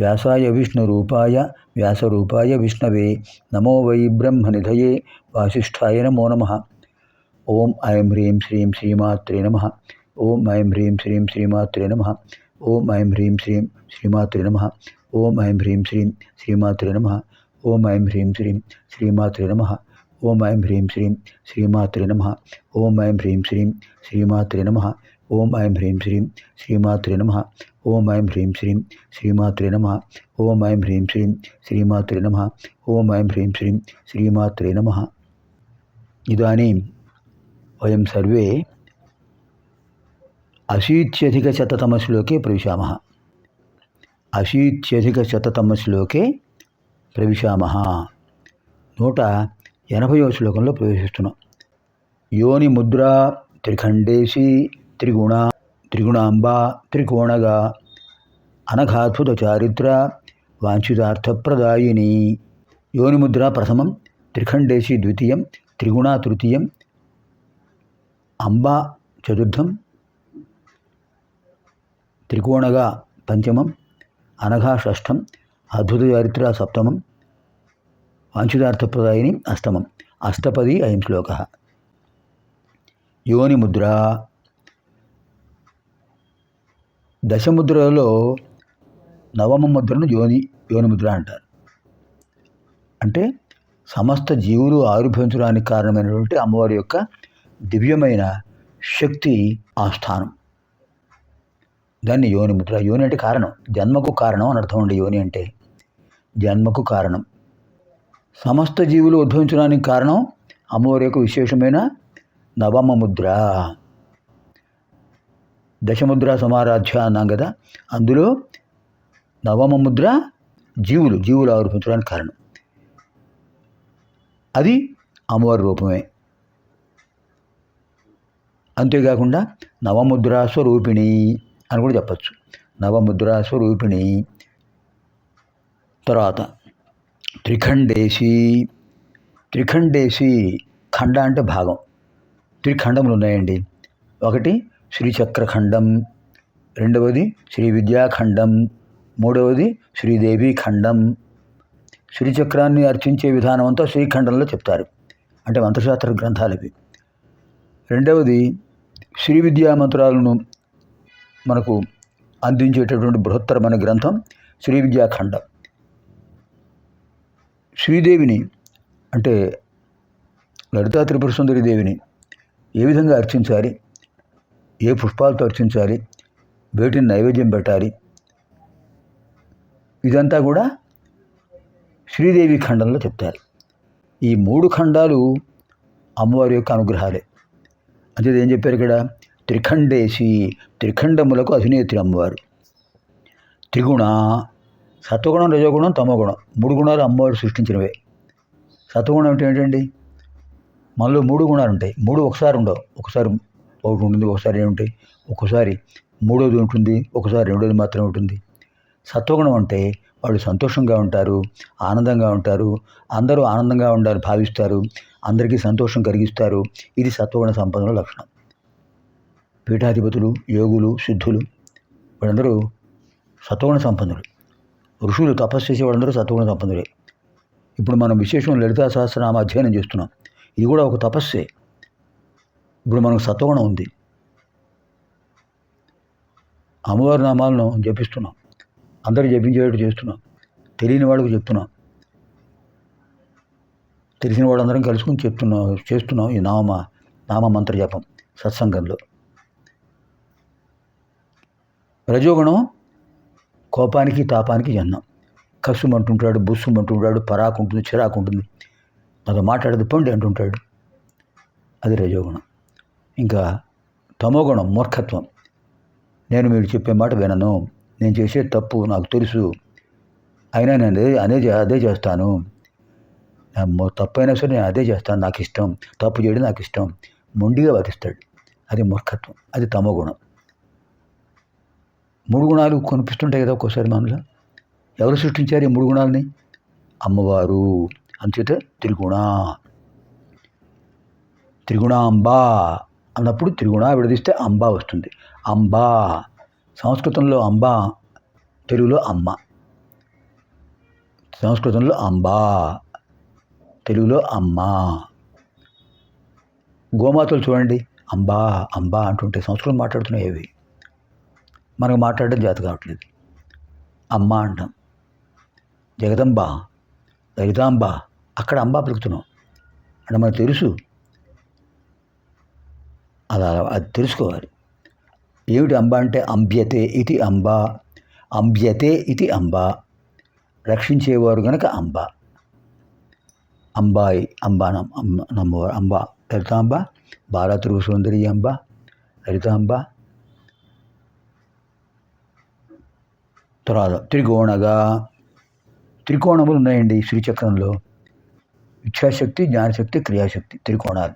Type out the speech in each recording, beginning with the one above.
వ్యాసాయ విష్ణురూపాయ వ్యాసరూపాయ విష్ణవే. నమో వై బ్రహ్మనిధయే. వాసిష్ఠాయ నమో నమ. ఓం ఐం హ్రీం శ్రీం శ్రీమాత్రే నమ. ఓం ఐం హ్రీం శ్రీం శ్రీమాత్రే నమ. ఓం ఐం హ్రీం శ్రీం శ్రీమాత్రే నమ. ఓం ఐం హ్రీం శ్రీం శ్రీమాత్రే నమ. ఓం ఐం హ్రీం శ్రీం శ్రీమాత్రే నమ. ఓం ఐం హ్రీం శ్రీం శ్రీమాత్రే నమ. ఓం ఐం హ్రీం శ్రీం శ్రీమాత్రే నమ. ఓం ఐం హ్రీం శ్రీం శ్రీమాత్రే నమ. ఓం ఐం హ్రీం శ్రీం శ్రీమాత్రే నమ. ఓం ఐం హ్రీం శ్రీం శ్రీమాత్రే నమ. ఓం ఐం హ్రీం శ్రీం శ్రీమాత్రే నమ. ఇదానీం వయం సర్వే అశీత్యధికశతతమశ్లోకే ప్రవిశామ. అశీత్యధికశతతమశ్లోకే ప్రవిశామ. నూట ఎనభయో శ్లోకంలో ప్రవేశిస్తున్నాం. యోని ముద్రా త్రిఖండేసి త్రిగుణ త్రిగుణాంబ త్రికోణగా అనఘాద్భుత చారిత్ర వాంఛితార్థప్రదాయిని యోనిముద్ర ప్రథమం త్రిఖండేశి ద్వితీయం త్రిగుణ తృతీయం అంబా చతుర్థం త్రికోణగా పంచమం అనఘా షష్ఠం అద్భుత చారిత్ర సప్తమం వాంఛితార్థప్రదాయిని అష్టమం అష్టపది అయం శ్లోక యోనిముద్ర దశముద్రలో నవమ ముద్రను యోని యోనిముద్ర అంటారు. అంటే సమస్త జీవులు ఆవిర్భవించడానికి కారణమైనటువంటి అమ్మవారి యొక్క దివ్యమైన శక్తి ఆ స్థానం. దాన్ని యోని ముద్ర యోని అంటే కారణం. జన్మకు కారణం అని అర్థం అండి యోని అంటే. జన్మకు కారణం. సమస్త జీవులు ఉద్భవించడానికి కారణం అమ్మవారి యొక్క విశేషమైన నవమ ముద్ర దశముద్ర సమారాధ్య అన్నాం కదా అందులో నవమ ముద్ర జీవులు జీవులు ఆరోపించడానికి కారణం. అది అమ్మవారి రూపమే. అంతేకాకుండా నవముద్రా స్వరూపిణి అని కూడా చెప్పచ్చు. నవముద్రా స్వరూపిణి. తర్వాత త్రిఖండేసి త్రిఖండేసి ఖండ అంటే భాగం. త్రిఖండములు ఉన్నాయండి. ఒకటి శ్రీచక్రఖండం. రెండవది శ్రీ విద్యాఖండం మూడవది శ్రీదేవి ఖండం శ్రీచక్రాన్ని అర్చించే విధానం అంతా శ్రీఖండంలో చెప్తారు. అంటే మంత్రశాస్త్ర గ్రంథాలు ఇవి రెండవది శ్రీ విద్యా మంత్రాలను మనకు అందించేటటువంటి బృహత్తరమైన గ్రంథం శ్రీ విద్యాఖండం శ్రీదేవిని అంటే లలితా త్రిపుర సుందరి దేవిని ఏ విధంగా అర్చించాలి? ఏ పుష్పాలతో అర్చించాలి? వేటిని నైవేద్యం పెట్టాలి? ఇదంతా కూడా శ్రీదేవి ఖండంలో చెప్తారు. ఈ మూడు ఖండాలు అమ్మవారి యొక్క అనుగ్రహాలే. అంటే ఏం చెప్పారు ఇక్కడ? త్రిఖండేసి త్రిఖండములకు అధినేత్రి అమ్మవారు. త్రిగుణ సత్వగుణం రజోగుణం తమోగుణం మూడు గుణాలు అమ్మవారు సృష్టించినవే. సత్వగుణం అంటే ఏంటండి? మనలో మూడు గుణాలు ఉంటాయి మూడు ఒకసారి ఉండవు. ఒకసారి ఒకటి ఉంటుంది ఒకసారి ఏముంటాయి ఒక్కోసారి మూడోది ఉంటుంది ఒకసారి రెండోది మాత్రమే ఉంటుంది. సత్వగుణం అంటే వాళ్ళు సంతోషంగా ఉంటారు ఆనందంగా ఉంటారు అందరూ ఆనందంగా ఉండాలి భావిస్తారు అందరికీ సంతోషం కలిగిస్తారు. ఇది సత్వగుణ సంపదన లక్షణం. పీఠాధిపతులు యోగులు సిద్ధులు వీళ్ళందరూ సత్వగుణ సంపన్నులు. ఋషులు తపస్సు చేసే వాళ్ళందరూ సత్వగుణ సంపన్నులే. ఇప్పుడు మనం విశేషం లలితా సహస్రనామ అధ్యయనం చేస్తున్నాం. ఇది కూడా ఒక తపస్సే. ఇప్పుడు మనకు సత్వగుణం ఉంది. అమ్మవారి నామాలను జపిస్తున్నాం. అందరూ జపించేటట్టు చేస్తున్నాం. తెలియని వాళ్ళకు చెప్తున్నాం. తెలిసిన వాళ్ళందరం కలుసుకుని చెప్తున్నాం చేస్తున్నాం ఈ నామ నామ మంత్ర జపం సత్సంగంలో. రజోగుణం కోపానికి తాపానికి జన్నం కసుమంటుంటాడు బుస్సుమంటుంటాడు పరాకు ఉంటుంది చిరాకు ఉంటుంది నాతో మాట్లాడదు పండి అంటుంటాడు. అది రజోగుణం. ఇంకా తమోగుణం మూర్ఖత్వం. నేను మీరు చెప్పే మాట వినను. నేను చేసే తప్పు నాకు తెలుసు. అయినా నేను అదే అదే చేస్తాను. తప్పైనా సరే నేను అదే చేస్తాను. నాకు ఇష్టం. తప్పు చేయడం నాకు ఇష్టం. మొండిగా వర్తిస్తాడు అది మూర్ఖత్వం. అది తమో గుణం మూడు గుణాలు కనిపిస్తుంటాయి కదా ఒక్కోసారి మనలో. ఎవరు సృష్టించారు ఈ మూడు గుణాలని? అమ్మవారు. అంచేత త్రిగుణ. త్రిగుణాంబా. అన్నప్పుడు త్రిగుణ విడదీస్తే అంబ వస్తుంది. అంబా. సంస్కృతంలో అంబ తెలుగులో అమ్మ. సంస్కృతంలో అంబా తెలుగులో అమ్మ. గోమాతలు చూడండి. అంబా అంబా అంటుంటే సంస్కృతం మాట్లాడుతున్నాయి ఏవి? మనకు మాట్లాడడం జాతి కావట్లేదు. అమ్మ అంటాం. జగదంబ లలితాంబ అక్కడ అంబా పలుకుతున్నాం. అంటే మనకు తెలుసు అలా అది తెలుసుకోవాలి. ఏమిటి అంబ అంటే అంబ్యతే ఇది అంబ అంబ్యతే ఇది అంబ రక్షించేవారు గనక అంబ. అంబాయి అంబా నమ్- నమ్మవారు అంబ. లలితాంబ బాలతృ సుందరి అంబ లలితాంబ తర్వాత త్రికోణగా. త్రికోణములు ఉన్నాయండి శ్రీచక్రంలో. ఇచ్ఛాశక్తి జ్ఞానశక్తి క్రియాశక్తి త్రికోణాలు.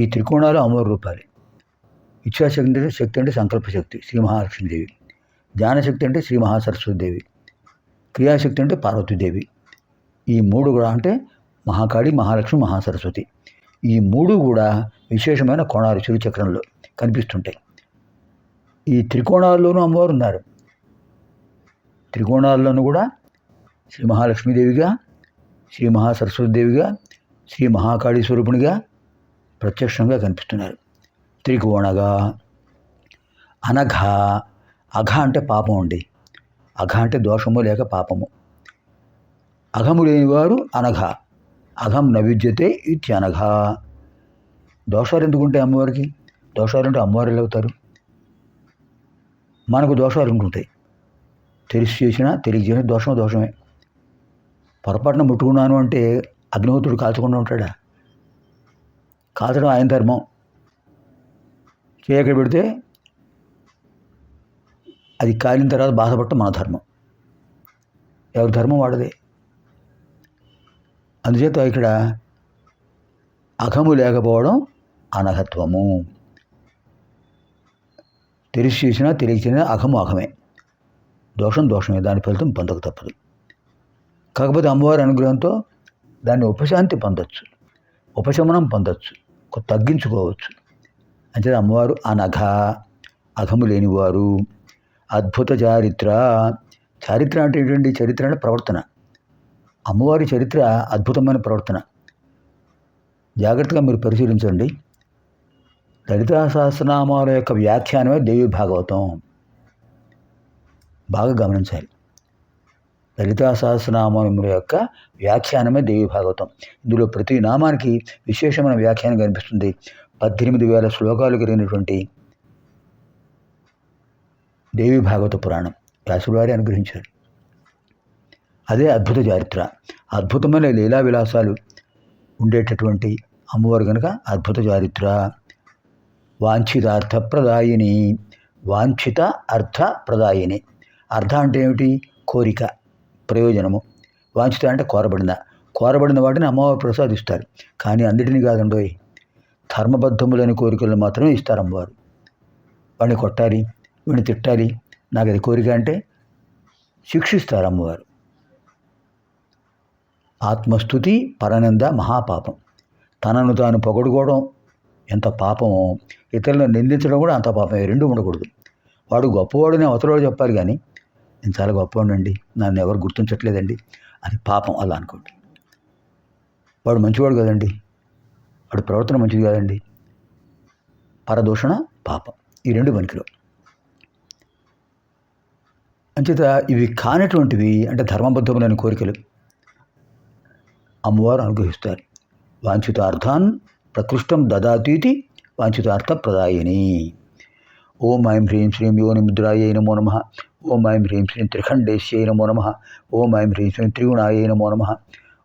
ఈ త్రికోణాలు అమర రూపాలు. ఇచ్ఛాశక్తి అంటే శక్తి అంటే సంకల్పశక్తి శ్రీ మహాలక్ష్మీదేవి జ్ఞానశక్తి అంటే శ్రీ మహాసరస్వతిదేవి క్రియాశక్తి అంటే పార్వతీదేవి ఈ మూడు కూడా అంటే మహాకాళి మహాలక్ష్మి మహాసరస్వతి. ఈ మూడు కూడా విశేషమైన కోణాలు చిరు చక్రంలో కనిపిస్తుంటాయి. ఈ త్రికోణాల్లోనూ అమ్మవారు ఉన్నారు. త్రికోణాల్లోనూ కూడా శ్రీ మహాలక్ష్మీదేవిగా శ్రీ మహాసరస్వతిదేవిగా శ్రీ మహాకాళీ స్వరూపునిగా ప్రత్యక్షంగా కనిపిస్తున్నారు. త్రికోణగా అనఘ అఘ అంటే పాపం అండి. అఘ అంటే దోషము లేక పాపము. అఘము లేనివారు అనఘ అఘం నవిద్యతే అనఘ. దోషాలు ఎందుకుంటాయి అమ్మవారికి? దోషాలు అంటే అమ్మవారు అవుతారు? మనకు దోషాలు ఉంటుంటాయి తెలిసి చేసినా తెలియజేసిన దోషం దోషమే. పొరపాటున ముట్టుకున్నాను అంటే అగ్నిహోత్రుడు కాల్చకుండా ఉంటాడా? కాల్చడం ఆయన ధర్మం. చేయక పెడితే అది కాలిన తర్వాత బాధపడటం మన ధర్మం. ఎవరి ధర్మం వాడదే. అందుచేత ఇక్కడ అఘము లేకపోవడం అనఘత్వము తెలిసి చేసినా తెలియచేసినా అఘము అఘమే. దోషం దోషమే. దాని ఫలితం పొందక తప్పదు. కాకపోతే అమ్మవారి అనుగ్రహంతో దాన్ని ఉపశాంతి పొందొచ్చు. ఉపశమనం పొందొచ్చు. తగ్గించుకోవచ్చు. అంటే అమ్మవారు అనఘ అఘము లేనివారు అద్భుత చారిత్ర. చారిత్ర అంటే ఏంటండి? చరిత్ర అంటే ప్రవర్తన. అమ్మవారి చరిత్ర అద్భుతమైన ప్రవర్తన. జాగ్రత్తగా మీరు పరిశీలించండి. లలితా సహస్రనామాల యొక్క వ్యాఖ్యానమే దేవి భాగవతం. బాగా గమనించాలి. లలితా సహస్రనామముల యొక్క వ్యాఖ్యానమే దేవి భాగవతం. ఇందులో ప్రతి నామానికి విశేషమైన వ్యాఖ్యానం కనిపిస్తుంది. పద్దెనిమిది వేల శ్లోకాలు కలిగినటువంటి దేవి భాగవత పురాణం. వ్యాసుడు అనుగ్రహించారు. అదే అద్భుత చారిత్ర. అద్భుతమైన లీలా విలాసాలు ఉండేటటువంటి అమ్మవారు కనుక అద్భుత చారిత్ర. వాంఛిత అర్థప్రదాయిని. వాంఛిత అర్థ ప్రదాయిని అర్థ అంటే ఏమిటి? కోరిక ప్రయోజనము. వాంఛిత అంటే కోరబడిన. కోరబడిన వాటిని అమ్మవారు ప్రసాదిస్తారు. కానీ అన్నిటినీ కాదండోయ్. ధర్మబద్ధములని కోరికలను మాత్రమే ఇస్తారు అమ్మవారు. వాడిని కొట్టాలి వీడిని తిట్టాలి నాకు అది కోరిక అంటే శిక్షిస్తారు అమ్మవారు. ఆత్మస్థుతి పరనంద మహాపాపం. తనను తాను పొగడుకోవడం ఎంత పాపమో ఇతరులను నిందించడం కూడా అంత పాపమే రెండు ఉండకూడదు. వాడు గొప్పవాడుని అవతలవాడు చెప్పాలి కానీ నేను చాలా గొప్పవాడినండి నన్ను ఎవరు గుర్తించట్లేదండి అది పాపం అలా అనుకోండి. వాడు మంచివాడు కదండి వాడు ప్రవర్తన మంచిది కాదండి. పరదూషణ పాపం. ఈ రెండు పనికిరావు. అంచేత ఇవి కానటువంటివి అంటే ధర్మబద్ధములైన కోరికలు అమ్మవారు అనుగ్రహిస్తారు. వాంఛితార్థాన్ ప్రకృష్టం దదాతీతి వాంఛితార్థ ప్రదాయని ఓం ఐం హ్రీం శ్రీం యోని ముద్రాయ నమో నమ. ఓం ఐం హ్రీం శ్రీం త్రిఖండేశ్యై నమో నమ. ఓం ఐం హ్రీం శ్రీం త్రిగుణాయ నమో నమ.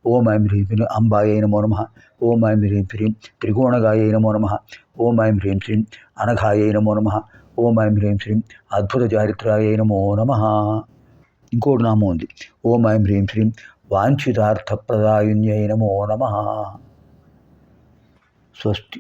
ఓం ఐం హ్రీం శ్రీం అంబాయ నమో నమ ఓం ఐం హ్రీం శ్రీం త్రికోణగాయ నమో నమ ఓం ఐం హ్రీం శ్రీం అనఘాయ నమో నమ ఓం ఐం హ్రీం శ్రీం అద్భుత చారిత్రాయ నమో నమ ఇంకోటి నామం ఉంది ఓం ఐం హ్రీం శ్రీం వాంఛితార్థప్రదాయున్యై నమో నమ స్వస్తి